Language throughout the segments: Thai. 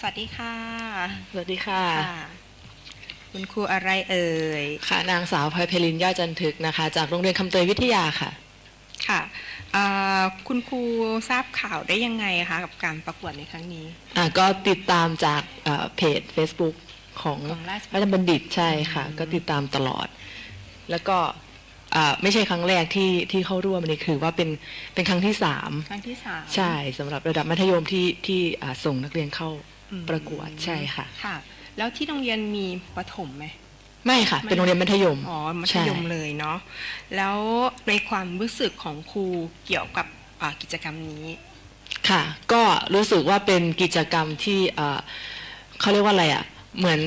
สวัสดีค่ะ สวัสดีค่ะค่ะ คุณครูอะไรเอ่ย ค่ะ นางสาวพลอยเพลินย่าจันทึกนะคะ จากโรงเรียนคำเตยวิทยาค่ะ ค่ะเอ่อคุณครูทราบข่าวได้ยังไงคะกับการประกวดในครั้งนี้อะก็ติดตามจากเอ่อเพจ Facebook ของของราชราชบัณฑิตใช่ค่ะอืมก็ติดตามตลอด แล้วก็อ่าไม่ใช่ครั้งแรกที่ที่เข้าร่วมนี่คือว่าเป็นเป็นครั้งที่สามครั้งที่สามใช่สำหรับระดับมัธยมที่ที่อ่าส่งนักเรียนเข้าอืม ประกวดใช่ค่ะ ค่ะ แล้วที่โรงเรียนมีประถมไหมไม่ค่ะไม่เป็นโรงเรียนมัธยมอ๋อมัธใช่ยมเลยเนาะแล้วในความรู้สึกของครูเกี่ยวกับอ่ากิจกรรมนี้ ค่ะ ก็รู้สึกว่าเป็นกิจกรรมที่เอ่อเขาเรียกว่าอะไรอะเหมือน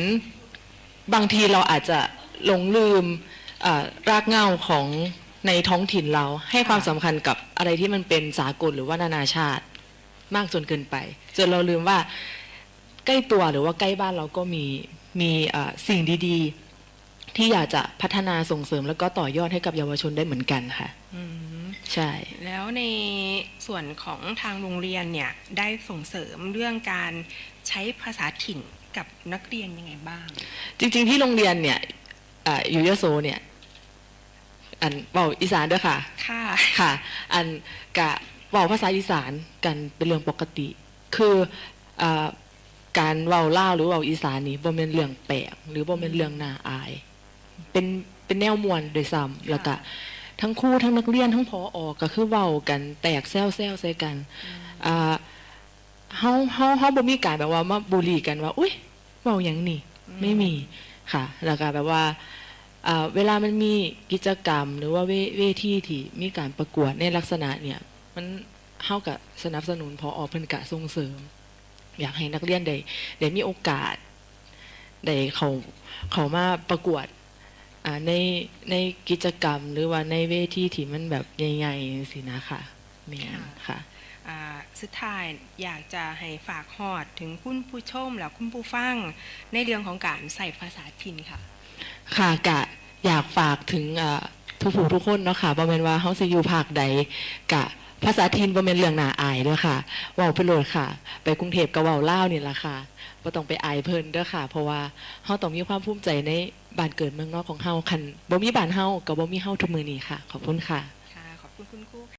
บางทีเราอาจจะหลงลืมเอ่อรากเหง้าของในท้องถิ่นเราให้ความสำคัญกับอะไรที่มันเป็นสากลหรือว่านานาชาติ มากจนเกินไป จนเราลืมว่า ใกล้ตัวหรือว่าใกล้บ้านเราก็มีมีเอ่อสิ่งดีๆ ที่อยากจะพัฒนาส่งเสริม แล้วก็ต่อยอดให้กับเยาวชนได้เหมือนกันค่ะอืมใช่ แล้วในส่วนของทางโรงเรียนเนี่ยได้ส่งเสริมเรื่องการใช้ภาษาถิ่นกับนักเรียนยังไงบ้าง จริง ๆ ที่โรงเรียนเนี่ยอาอยู่ยโสเนี่ยอันเบาอีสานด้วยค่ะ ค่ะ ค่ะ อันกะเบาภาษาอีสานกันเป็นเรื่องปกติ คืออา การเว้าเล่าวหรือเว้าอีสานนี่บ่เป็นเรื่องแปลกหรือบ่เป็นเรื่องน่าอาย เป็นเป็นแนวมวลโดยซ้ำแล้วก็ทั้งครูทั้งนักเรียนทั้งพออก็คือเว้ากันแตกแซวแซวใส่กันอ่าเฮาเฮาเฮาบ่มีการแบบว่ามาบูลลี่กันว่า อุ้ยเว้าหยังนี่ไม่มีค่ะ แล้วก็แบบว่าอ่าเวลามันมีกิจกรรม หรือว่าเวเวทีที่มีการประกวดในลักษณะเนี่ย มันเท่ากับสนับสนุนพออเพิ่นกะส่งเสริม อยากให้นักเรียนได้ได้มีโอกาสได้เขาเขามาประกวดอ่าในในกิจกรรมหรือว่าในเวทีที่มันแบบใหญ่ๆสินะค่ะแม่นค่ะอ่าสุดท้ายอยากจะให้ฝากฮอดถึงคุณผู้ชมและคุณผู้ฟังในเรื่องของการใส่ภาษาถิ่นค่ะ ค่ะกะอยากฝากถึงเอ่อทุกผู้ทุกคนเนาะค่ะบ่แม่นว่าเฮาสิอยู่ภาคใดกะ ภาษาทินบ่เป็นเรื่องน่าอายเด้อค่ะเว้าไปโลดค่ะ ไปกรุงเทพก็เว้าเล่าวนี่ล่ะค่ะบ่ต้องไปอายเพิ่นเด้อค่ะ เพราะว่าเฮาต้องมีความภูมิใจในบ้านเกิดเมืองนอกของเฮาคันบ่มีบ้านเฮาก็บ่มีเฮาทุกมื้อนี้ค่ะ ขอบคุณค่ะ ค่ะ ขอบคุณคุณครู